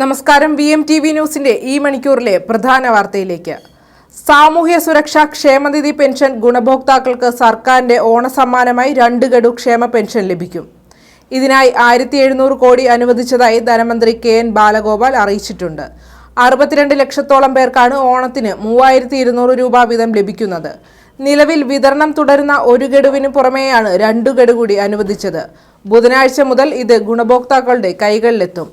നമസ്കാരം. V M T V ന്യൂസിന്റെ ഈ മണിക്കൂറിലെ പ്രധാന വാർത്തയിലേക്ക്. സാമൂഹ്യ സുരക്ഷാ ക്ഷേമനിധി പെൻഷൻ ഗുണഭോക്താക്കൾക്ക് സർക്കാരിന്റെ ഓണസമ്മാനമായി രണ്ട് ഗഡു ക്ഷേമ പെൻഷൻ ലഭിക്കും. ഇതിനായി ആയിരത്തി എഴുന്നൂറ് കോടി അനുവദിച്ചതായി ധനമന്ത്രി കെ എൻ ബാലഗോപാൽ അറിയിച്ചിട്ടുണ്ട്. അറുപത്തിരണ്ട് ലക്ഷത്തോളം പേർക്കാണ് ഓണത്തിന് മൂവായിരത്തി ഇരുന്നൂറ് രൂപ വീതം ലഭിക്കുന്നത്. നിലവിൽ വിതരണം തുടരുന്ന ഒരു ഗഡുവിന് പുറമേയാണ് രണ്ടു ഗഡു കൂടി അനുവദിച്ചത്. ബുധനാഴ്ച മുതൽ ഇത് ഗുണഭോക്താക്കളുടെ കൈകളിലെത്തും.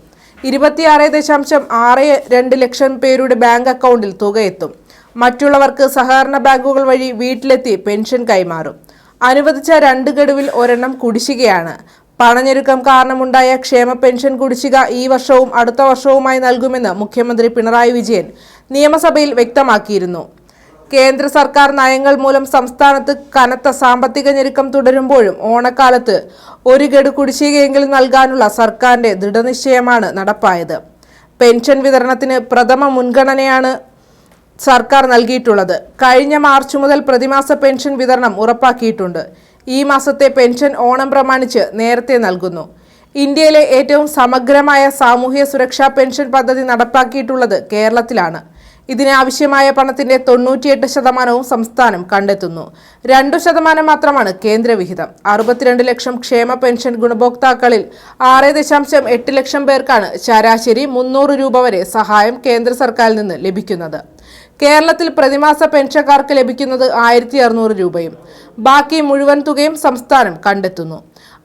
ഇരുപത്തിയാറ് ദശാംശം ആറ് രണ്ട് ലക്ഷം പേരുടെ ബാങ്ക് അക്കൗണ്ടിൽ തുക എത്തും മറ്റുള്ളവർക്ക് സഹകരണ ബാങ്കുകൾ വഴി വീട്ടിലെത്തി പെൻഷൻ കൈമാറും. അനുവദിച്ച രണ്ട് ഗഡുവിൽ ഒരെണ്ണം കുടിശ്ശികയാണ്. പണഞ്ഞെരുക്കം കാരണമുണ്ടായ ക്ഷേമ പെൻഷൻ കുടിശ്ശിക ഈ വർഷവും അടുത്ത വർഷവുമായി നൽകുമെന്ന് മുഖ്യമന്ത്രി പിണറായി വിജയൻ നിയമസഭയിൽ വ്യക്തമാക്കിയിരുന്നു. കേന്ദ്ര സർക്കാർ നയങ്ങൾ മൂലം സംസ്ഥാനത്ത് കനത്ത സാമ്പത്തിക ഞെരുക്കം തുടരുമ്പോഴും ഓണക്കാലത്ത് ഒരു ഗഡു കുടിശ്ശികയെങ്കിലും നൽകാനുള്ള സർക്കാരിന്റെ ദൃഢനിശ്ചയമാണ് നടപ്പായത്. പെൻഷൻ വിതരണത്തിന് പ്രഥമ മുൻഗണനയാണ് സർക്കാർ നൽകിയിട്ടുള്ളത്. കഴിഞ്ഞ മാർച്ച് മുതൽ പ്രതിമാസ പെൻഷൻ വിതരണം ഉറപ്പാക്കിയിട്ടുണ്ട്. ഈ മാസത്തെ പെൻഷൻ ഓണം പ്രമാണിച്ച് നേരത്തെ നൽകുന്നു. ഇന്ത്യയിലെ ഏറ്റവും സമഗ്രമായ സാമൂഹ്യ സുരക്ഷാ പെൻഷൻ പദ്ധതി നടപ്പാക്കിയിട്ടുള്ളത് കേരളത്തിലാണ്. ഇതിനാവശ്യമായ പണത്തിന്റെ തൊണ്ണൂറ്റിയെട്ട് ശതമാനവും സംസ്ഥാനം കണ്ടെത്തുന്നു. രണ്ടു ശതമാനം മാത്രമാണ് കേന്ദ്രവിഹിതം അറുപത്തിരണ്ട് ലക്ഷം ക്ഷേമ പെൻഷൻ ഗുണഭോക്താക്കളിൽ ആറ് ദശാംശം എട്ട് ലക്ഷം പേർക്കാണ് ശരാശരി മുന്നൂറ് രൂപ വരെ സഹായം കേന്ദ്ര സർക്കാരിൽ നിന്ന് ലഭിക്കുന്നത്. കേരളത്തിൽ പ്രതിമാസ പെൻഷൻകാർക്ക് ലഭിക്കുന്നത് ആയിരത്തി അറുന്നൂറ് രൂപയും. ബാക്കി മുഴുവൻ തുകയും സംസ്ഥാനം കണ്ടെത്തുന്നു.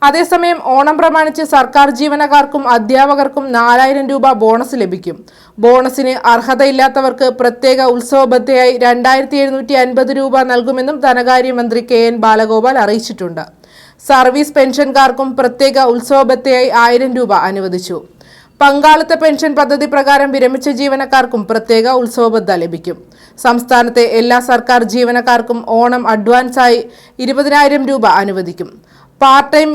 അതേസമയം ഓണം പ്രമാണിച്ച് സർക്കാർ ജീവനക്കാർക്കും അധ്യാപകർക്കും നാലായിരം രൂപ ബോണസ് ലഭിക്കും. ബോണസിന് അർഹതയില്ലാത്തവർക്ക് പ്രത്യേക ഉത്സവ ബത്തയായി രണ്ടായിരത്തി എഴുന്നൂറ്റി അൻപത് രൂപ നൽകുമെന്നും ധനകാര്യമന്ത്രി കെ എൻ ബാലഗോപാൽ അറിയിച്ചിട്ടുണ്ട്. സർവീസ് പെൻഷൻകാർക്കും പ്രത്യേക ഉത്സവബത്തയായി ആയിരം രൂപ അനുവദിച്ചു. പങ്കാളിത്ത പെൻഷൻ പദ്ധതി പ്രകാരം വിരമിച്ച ജീവനക്കാർക്കും പ്രത്യേക ഉത്സവബദ്ധ ലഭിക്കും. സംസ്ഥാനത്തെ എല്ലാ സർക്കാർ ജീവനക്കാർക്കും ഓണം അഡ്വാൻസായി ഇരുപതിനായിരം രൂപ അനുവദിക്കും. പാർട്ട് ടൈം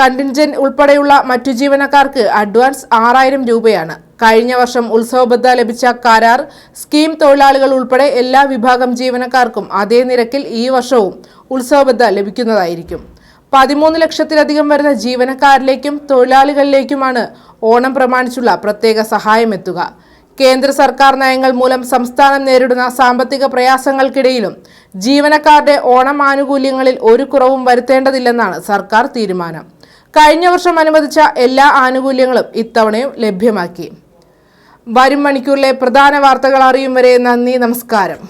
കണ്ടിൻജന്റ് ഉൾപ്പെടെയുള്ള മറ്റു ജീവനക്കാർക്ക് അഡ്വാൻസ് ആറായിരം രൂപയാണ്. കഴിഞ്ഞ വർഷം ഉത്സവബദ്ധ ലഭിച്ച കരാർ സ്കീം തൊഴിലാളികൾ ഉൾപ്പെടെ എല്ലാ വിഭാഗം ജീവനക്കാർക്കും അതേ നിരക്കിൽ ഈ വർഷവും ഉത്സവബദ്ധ ലഭിക്കുന്നതായിരിക്കും. പതിമൂന്ന് ലക്ഷത്തിലധികം വരുന്ന ജീവനക്കാരിലേക്കും തൊഴിലാളികളിലേക്കുമാണ് ഓണം പ്രമാണിച്ചുള്ള പ്രത്യേക സഹായം എത്തുക. കേന്ദ്ര സർക്കാർ നയങ്ങൾ മൂലം സംസ്ഥാനം നേരിടുന്ന സാമ്പത്തിക പ്രയാസങ്ങൾക്കിടയിലും ജീവനക്കാരുടെ ഓണം ആനുകൂല്യങ്ങളിൽ ഒരു കുറവും വരുത്തേണ്ടതില്ലെന്നാണ് സർക്കാർ തീരുമാനം. കഴിഞ്ഞ വർഷം അനുവദിച്ച എല്ലാ ആനുകൂല്യങ്ങളും ഇത്തവണയും ലഭ്യമാക്കി. വരും മണിക്കൂറിലെ പ്രധാന വാർത്തകൾ അറിയും വരെ നന്ദി നമസ്കാരം.